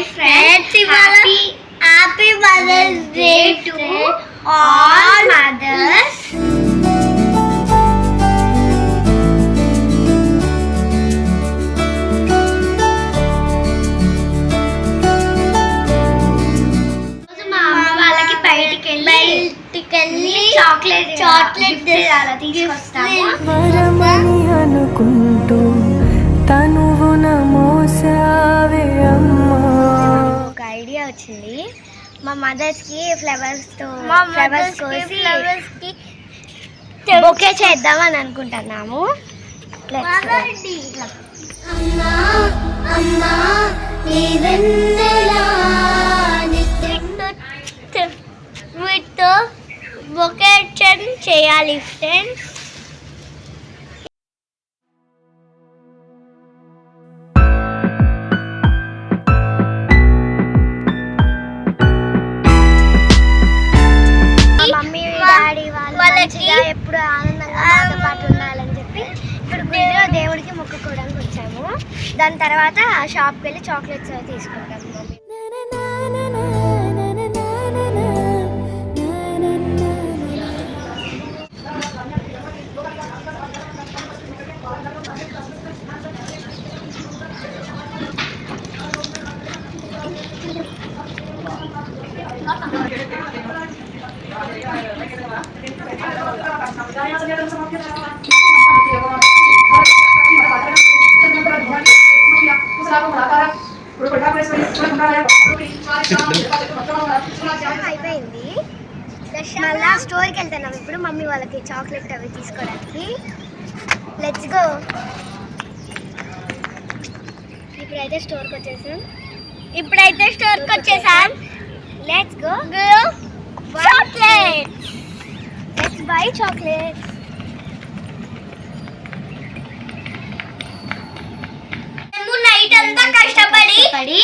Hi friends Happy- happy mother's day to all mothers మా అమ్మ వాళ్ళకి బయటికి వెళ్ళి బయటికి వెళ్ళి చాక్లెట్ చాక్లెట్ చాక్లెట్ అలా తీసుకొస్తాము మా మదర్స్కి ఫ్లవర్స్తో మా ఫ్లవర్స్ కోసి ఫ్లవర్స్కి బొకే చేద్దామని అనుకుంటున్నాము. అమ్మా వీటితో చేయాలి ఫ్రెండ్స్ వాళ్ళకి మంచిగా ఎప్పుడు ఆనందంగా ఉండాలని చెప్పి ఇప్పుడు గుడిలో దేవుడికి మొక్కుకోవడానికి వచ్చాము. దాని తర్వాత షాప్కి వెళ్ళి చాక్లెట్స్ తీసుకుంటాము మమ్మీ అయిపోయింది. మళ్ళా స్టోర్కి వెళ్తున్నాం. ఇప్పుడు మమ్మీ వాళ్ళకి చాక్లెట్ అవి తీసుకోవడానికి లెట్స్ గో ఇప్పుడైతే స్టోర్కి వచ్చేసాం. ఇప్పుడైతే స్టోర్కి వచ్చేసాం. Let's go chocolate let's buy chocolate మేము నైట్ అంతా కష్టపడి పడి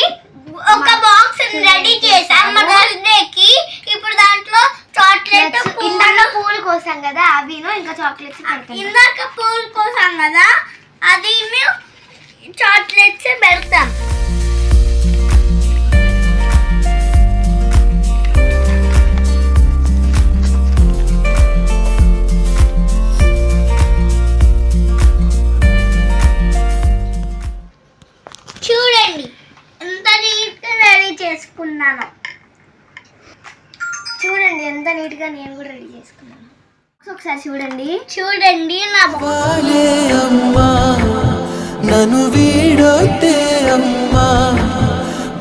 ఒక బాక్స్ రెడీ చేసాం మదర్స్ డే కి ఇప్పుడు దాంట్లో చాక్లెట్ ఇందాక పూలు కోసాం కదా అవిను ఇంకా చాక్లెట్స్ పెడతాం ఇందాక పూలు కోసం కదా అది మేము చాక్లెట్స్ పెడతాం. చూడండి ఎంత నీట్గా నేను కూడా రెడీ చేసుకున్నాను. ఒకసారి చూడండి. చూడండి నా నన్ను వీడొద్దే అమ్మా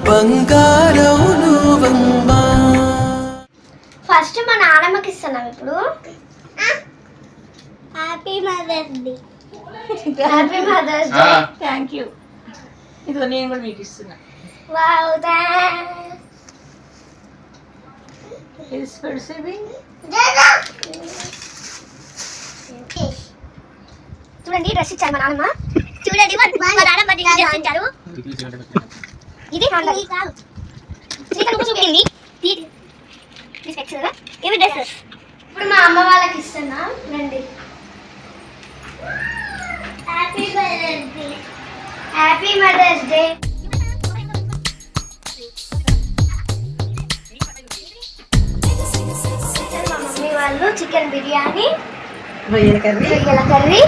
బంగారం నువ్వమ్మా ఫస్ట్ మా నాన్నమ్మకి ఇస్తున్నాం ఇప్పుడు. Happy mother's day happy mother's day thank you ఇదిగో నేను కూడా మీకు ఇస్తున్నా. వావ్ థాంక్స్ ఫర్ సేవింగ్ చూడండి డ్రెస్ ఇచ్చారు మా నాన్నమ్మ. చూడండి మా మా నాన్న బర్త్డే డ్రెస్ ఇచ్చారు. ఇది ఇవి డ్రెస్సెస్. ఇప్పుడు మా అమ్మ వాళ్ళకి ఇస్తున్నా. రండి. Happy mother's day happy mother's day వాళ్ళు చికెన్ బిర్యానీ రొయ్యల కర్రీ. రొయ్యల కర్రీ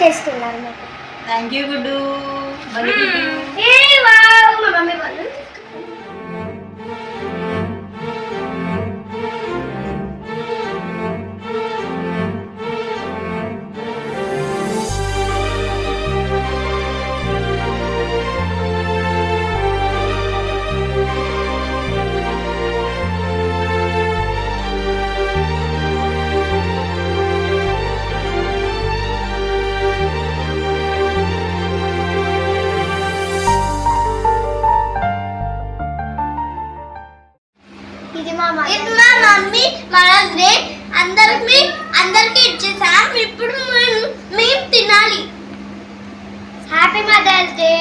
చేస్తున్నారు మాకు థ్యాంక్ యూ గుడ్డు. మమ్మీ వాళ్ళు. ఇది మా మా మమ్మీ మదర్స్ డే అందరికి అందరికి ఇచ్చేసాం. ఇప్పుడు మేము మేము తినాలి. Happy mother's day